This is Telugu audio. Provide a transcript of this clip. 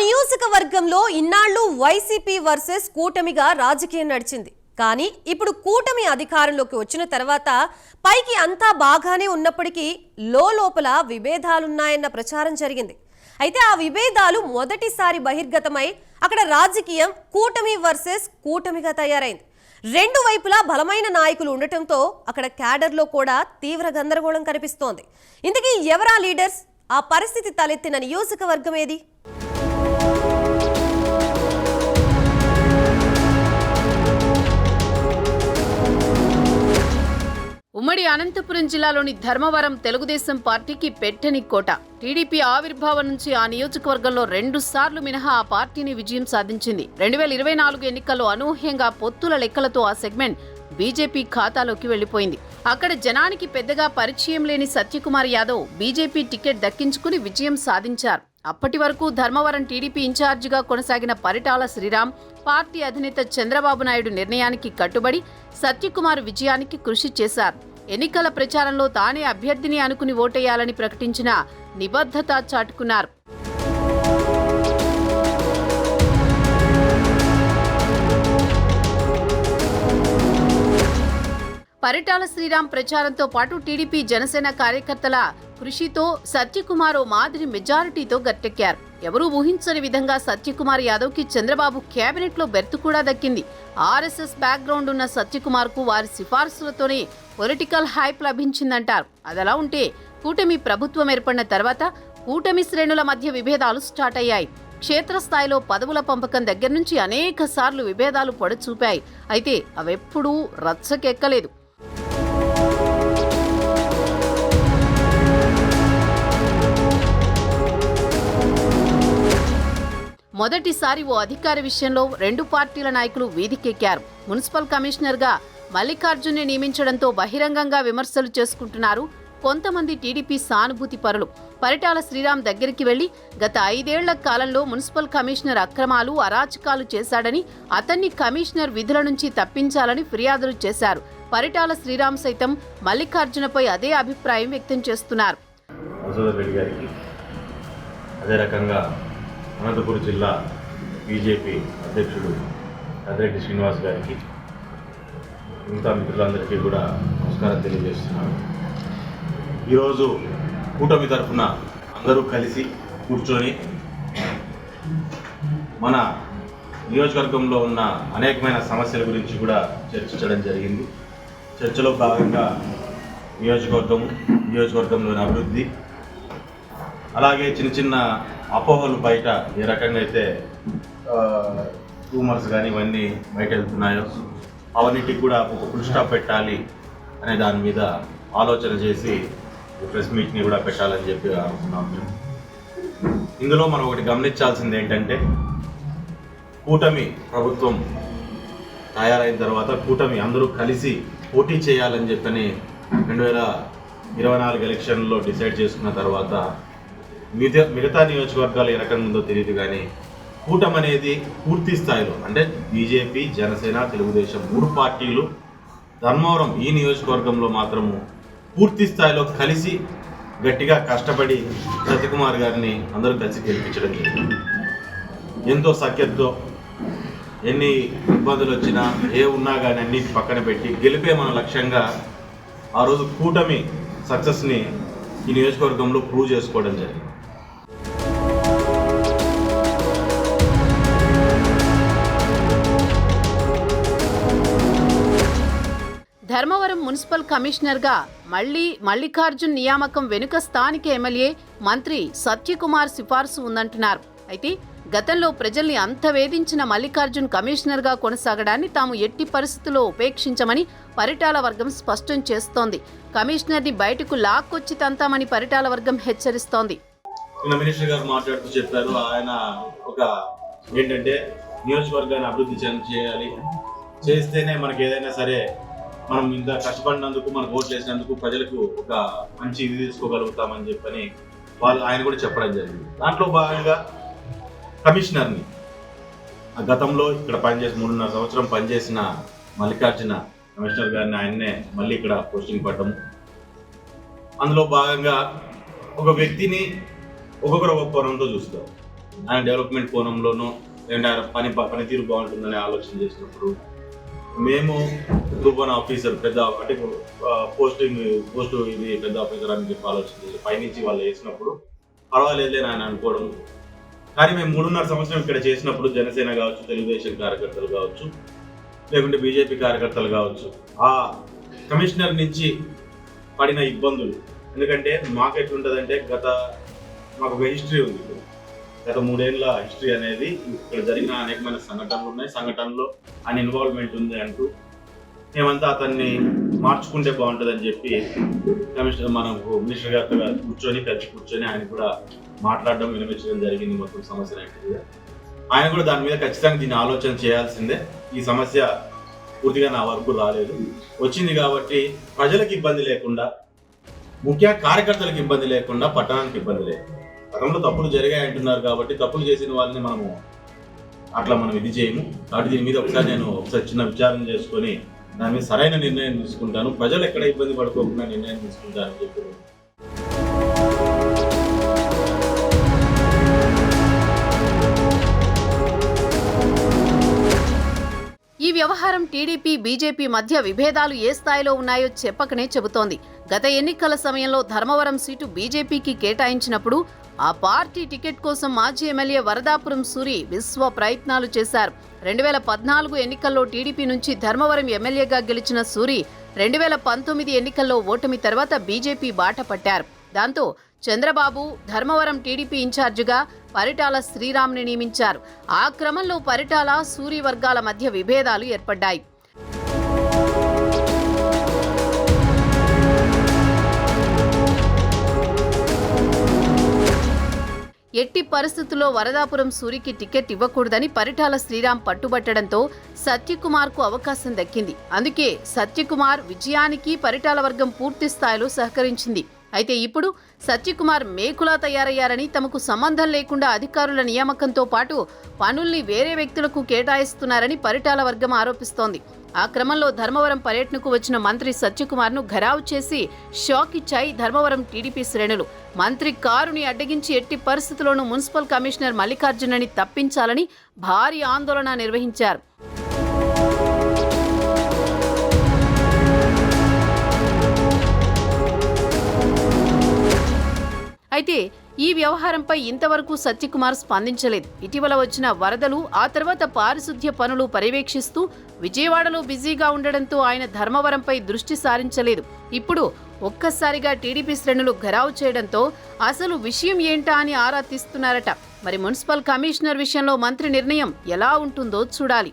నియోజకవర్గంలో ఇన్నాళ్ళు వైసీపీ వర్సెస్ కూటమిగా రాజకీయం నడిచింది. కానీ ఇప్పుడు కూటమి అధికారంలోకి వచ్చిన తర్వాత పైకి అంతా బాగానే ఉన్నప్పటికీ లోపల విభేదాలున్నాయన్న ప్రచారం జరిగింది. అయితే ఆ విభేదాలు మొదటిసారి బహిర్గతమై అక్కడ రాజకీయం కూటమి వర్సెస్ కూటమిగా తయారైంది. రెండు వైపులా బలమైన నాయకులు ఉండటంతో అక్కడ క్యాడర్లో కూడా తీవ్ర గందరగోళం కనిపిస్తోంది. ఇంతకీ ఎవరా లీడర్స్? ఆ పరిస్థితి తలెత్తిన నియోజకవర్గం ఏది? ఉమ్మడి అనంతపురం జిల్లాలోని ధర్మవరం తెలుగుదేశం పార్టీకి పెట్టని కోట. టీడీపీ ఆవిర్భావం నుంచి ఆ నియోజకవర్గంలో రెండు సార్లు మినహా ఆ పార్టీని విజయం సాధించింది. రెండు వేల ఇరవై నాలుగు ఎన్నికల్లో అనూహ్యంగా పొత్తుల లెక్కలతో ఆ సెగ్మెంట్ బీజేపీ ఖాతాలోకి వెళ్ళిపోయింది అక్కడ జనానికి పెద్దగా పరిచయం లేని సత్యకుమార్ యాదవ్ బీజేపీ టికెట్ దక్కించుకుని విజయం సాధించారు. అప్పటి వరకు ధర్మవరం టీడీపీ ఇన్ఛార్జిగా కొనసాగిన పరిటాల శ్రీరామ్ పార్టీ అధినేత చంద్రబాబు నాయుడు నిర్ణయానికి కట్టుబడి సత్యకుమార్ విజయానికి కృషి చేశారు. ఎన్నికల ప్రచారంలో తానే అభ్యర్థిని అనుకుని ఓటేయాలని ప్రకటించిన నిబద్ధత చాటుకున్నారు. పరిటాల శ్రీరామ్ ప్రచారంతో పాటు టీడీపీ జనసేన కార్యకర్తల కృషితో సత్యకుమార్ ఓ మాదిరి మెజారిటీతో గట్టెక్కారు. ఎవరూ ఊహించని విధంగా సత్యకుమార్ యాదవ్కి చంద్రబాబు కేబినెట్లో బెర్త్ కూడా దక్కింది. ఆర్ఎస్ఎస్ బ్యాక్గ్రౌండ్ ఉన్న సత్యకుమార్కు వారి సిఫార్సులతోనే పొలిటికల్ హైప్ లభించిందంటారు. అదలా ఉంటే కూటమి ప్రభుత్వం ఏర్పడిన తర్వాత కూటమి శ్రేణుల మధ్య విభేదాలు స్టార్ట్ అయ్యాయి. క్షేత్రస్థాయిలో పదవుల పంపకం దగ్గర నుంచి అనేక సార్లు విభేదాలు పొడచూపాయి. అయితే అవెప్పుడూ రచ్చకెక్కలేదు. మొదటిసారి ఓ అధికార విషయంలో రెండు పార్టీల నాయకులు వీధికెక్కారు. మున్సిపల్ కమిషనర్గా మల్లికార్జున్ని నియమించడంతో బహిరంగంగా విమర్శలు చేసుకుంటున్నారు కొంతమంది టీడీపీ సానుభూతి పరులు. పరిటాల శ్రీరామ్ దగ్గరికి వెళ్ళి గత ఐదేళ్ళ కాలంలో మున్సిపల్ కమిషనర్ అక్రమాలు అరాచకాలు చేశాడని అతన్ని కమిషనర్ విధుల నుంచి తప్పించాలని ఫిర్యాదులు చేశారు. పరిటాల శ్రీరామ్ సైతం మల్లికార్జునపై అదే అభిప్రాయం వ్యక్తం చేస్తున్నారు. అదే రకంగా అనంతపురం జిల్లా బీజేపీ అధ్యక్షుడు పెద్దిరెడ్డి శ్రీనివాస్ గారికి మిగతా మిత్రులందరికీ కూడా నమస్కారం తెలియజేస్తున్నాను. ఈరోజు కూటమి తరఫున అందరూ కలిసి కూర్చొని మన నియోజకవర్గంలో ఉన్న అనేకమైన సమస్యల గురించి కూడా చర్చించడం జరిగింది. చర్చలో భాగంగా నియోజకవర్గం నియోజకవర్గంలోని అభివృద్ధి అలాగే చిన్న చిన్న అపోహలు బయట ఏ రకంగా అయితే రూమర్స్ కానీ ఇవన్నీ బయట వెళ్తున్నాయో అవన్నిటికి కూడా ఒక ఫుల్ స్టాప్ పెట్టాలి అనే దాని మీద ఆలోచన చేసి ప్రెస్ మీట్ని కూడా పెట్టాలని చెప్పి అనుకున్నాం మేము. ఇందులో మనం ఒకటి గమనించాల్సింది ఏంటంటే కూటమి ప్రభుత్వం తయారైన తర్వాత కూటమి అందరూ కలిసి పోటీ చేయాలని చెప్పని రెండు వేల ఇరవై నాలుగు ఎలక్షన్లో డిసైడ్ చేసుకున్న తర్వాత మిగతా మిగతా నియోజకవర్గాలు ఏ రకంగా ఉందో తెలియదు కానీ కూటమి అనేది పూర్తి స్థాయిలో అంటే బీజేపీ జనసేన తెలుగుదేశం మూడు పార్టీలు ధర్మవరం ఈ నియోజకవర్గంలో మాత్రము పూర్తి స్థాయిలో కలిసి గట్టిగా కష్టపడి సత్యకుమార్ గారిని అందరూ కలిసి గెలిపించడం జరిగింది. ఎంతో సఖ్యతతో ఎన్ని ఇబ్బందులు వచ్చినా ఏ ఉన్నా కానీ అన్ని పక్కన పెట్టి గెలిపే మన లక్ష్యంగా ఆ రోజు కూటమి సక్సెస్ని ఈ నియోజకవర్గంలో ప్రూవ్ చేసుకోవడం జరిగింది. ధర్మవరం మున్సిపల్ కమిషనర్గా మళ్ళీ మల్లికార్జున్ నియామకం వెనుక స్థానిక ఎమ్మెల్యే మంత్రి సత్యకుమార్ సిఫార్సు ఉందంటున్నారు. అయితే గతంలో ప్రజల్ని అంత వేధించిన మల్లికార్జున్ కమిషనర్గా కొనసాగడాన్ని తాము ఎట్టి పరిస్థితుల్లో ఉపేక్షించమని పరిటాల వర్గం స్పష్టం చేస్తోంది. కమిషనర్ని బయటకు లాక్కొచ్చి తంతామని పరిటాల వర్గం హెచ్చరిస్తోంది. మినిస్టర్ గారు మాట్లాడుతూ చెప్పారు ఆయన ఒక ఏంటంటే నియోజకవర్గాన్ని అభివృద్ధి చేయాలి. చేస్తేనే మనకి ఏదైనా సరే మనం ఇంత కష్టపడినందుకు మనం ఓట్లు వేసినందుకు ప్రజలకు ఒక మంచి ఇది తీసుకోగలుగుతామని చెప్పని వాళ్ళు ఆయన కూడా చెప్పడం జరిగింది. దాంట్లో భాగంగా కమిషనర్ని ఆ గతంలో ఇక్కడ పనిచేసి మూడున్నర సంవత్సరం పనిచేసిన మల్లికార్జున కమిషనర్ గారిని ఆయన్నే మళ్ళీ ఇక్కడ పోస్టింగ్ పడడం అందులో భాగంగా ఒక వ్యక్తిని ఒక్కొక్కరు ఒక్కొక్క కోణంతో చూస్తారు. ఆయన డెవలప్మెంట్ కోణంలోనూ లేదంటే ఆయన పని పనితీరు బాగుంటుందని ఆలోచన చేసినప్పుడు మేము గ్రూప్ వన్ ఆఫీసర్ పెద్ద అంటే పోస్టింగ్ పోస్ట్ ఇది పెద్ద ఆఫీసర్ అని చెప్పి ఆలోచన పైనుంచి వాళ్ళు వేసినప్పుడు పర్వాలేదులే అని ఆయన అనుకోవడం. కానీ మేము మూడున్నర సంవత్సరం ఇక్కడ చేసినప్పుడు జనసేన కావచ్చు తెలుగుదేశం కార్యకర్తలు కావచ్చు లేకుంటే బీజేపీ కార్యకర్తలు కావచ్చు ఆ కమిషనర్ నుంచి పడిన ఇబ్బందులు. ఎందుకంటే మాకు ఎట్లుంటుందంటే గత మాకు ఒక హిస్టరీ ఉంది. గత మూడేళ్ళ హిస్టరీ అనేది ఇక్కడ జరిగిన అనేకమైన సంఘటనలు ఉన్నాయి. సంఘటనలో ఆయన ఇన్వాల్వ్మెంట్ ఉంది అంటూ మేమంతా అతన్ని మార్చుకుంటే బాగుంటుందని చెప్పి కమిషనర్ మనం మినిస్టర్ గారితో కూర్చొని కలిసి కూర్చొని ఆయన కూడా మాట్లాడడం వినిపించడం జరిగింది. మొత్తం సమస్య ఆయన కూడా దాని మీద ఖచ్చితంగా దీన్ని ఆలోచన చేయాల్సిందే. ఈ సమస్య పూర్తిగా నా వరకు రాలేదు. వచ్చింది కాబట్టి ప్రజలకు ఇబ్బంది లేకుండా ముఖ్య కార్యకర్తలకు ఇబ్బంది లేకుండా పట్టణానికి ఇబ్బంది లేదు గతంలో తప్పులు జరిగాయి అంటున్నారు కాబట్టి తప్పులు చేసిన వాళ్ళని మనము అట్లా మనం ఇది చేయము. కాబట్టి దీని మీద ఒకసారి నేను ఒకసారి చిన్న విచారణ చేసుకొని దాని మీద సరైన నిర్ణయం తీసుకుంటాను. ప్రజలు ఎక్కడ ఇబ్బంది పడుకోకుండా నిర్ణయం తీసుకుంటారని చెప్పి ఈ వ్యవహారం టీడీపీ బీజేపీ మధ్య విభేదాలు ఏ స్థాయిలో ఉన్నాయో చెప్పకనే చెబుతోంది. గత ఎన్నికల సమయంలో ధర్మవరం సీటు బీజేపీకి కేటాయించినప్పుడు ఆ పార్టీ టికెట్ కోసం మాజీ ఎమ్మెల్యే వరదాపురం సూరి విశ్వ ప్రయత్నాలు చేశారు. రెండు వేల పద్నాలుగు ఎన్నికల్లో టీడీపీ నుంచి ధర్మవరం ఎమ్మెల్యేగా గెలిచిన సూరి రెండు వేల పంతొమ్మిది ఎన్నికల్లో ఓటమి తర్వాత బీజేపీ బాట పట్టారు. దాంతో చంద్రబాబు ధర్మవరం టీడీపీ ఇన్ఛార్జిగా పరిటాల శ్రీరామ్ని నియమించారు. ఆ క్రమంలో పరిటాల సూరి వర్గాల మధ్య విభేదాలు ఏర్పడ్డాయి. ఎట్టి పరిస్థితుల్లో వరదాపురం సూరికి టికెట్ ఇవ్వకూడదని పరిటాల శ్రీరామ్ పట్టుబట్టడంతో సత్యకుమార్కు అవకాశం దక్కింది. అందుకే సత్యకుమార్ విజయానికి పరిటాల వర్గం పూర్తి స్థాయిలో సహకరించింది. అయితే ఇప్పుడు సత్యకుమార్ మేకులా తయారయ్యారని తమకు సంబంధం లేకుండా అధికారుల నియామకంతో పాటు పనుల్ని వేరే వ్యక్తులకు కేటాయిస్తున్నారని పరిటాల వర్గం ఆరోపిస్తోంది. ఆ క్రమంలో ధర్మవరం పర్యటనకు వచ్చిన మంత్రి సత్యకుమార్ను ఘరావు చేసి షాక్ ఇచ్చాయి ధర్మవరం టీడీపీ శ్రేణులు. మంత్రి కారుని అడ్డగించి ఎట్టి పరిస్థితుల్లోనూ మున్సిపల్ కమిషనర్ మల్లికార్జునని తప్పించాలని భారీ ఆందోళన నిర్వహించారు. అయితే ఈ వ్యవహారంపై ఇంతవరకు సత్యకుమార్ స్పందించలేదు. ఇటీవల వచ్చిన వరదలు ఆ తర్వాత పారిశుద్ధ్య పనులు పర్యవేక్షిస్తూ విజయవాడలో బిజీగా ఉండడంతో ఆయన ధర్మవరంపై దృష్టి సారించలేదు. ఇప్పుడు ఒక్కసారిగా టీడీపీ శ్రేణులు ఘరావు చేయడంతో అసలు విషయం ఏంటా అని ఆరా తీస్తున్నారట. మరి మున్సిపల్ కమిషనర్ విషయంలో మంత్రి నిర్ణయం ఎలా ఉంటుందో చూడాలి.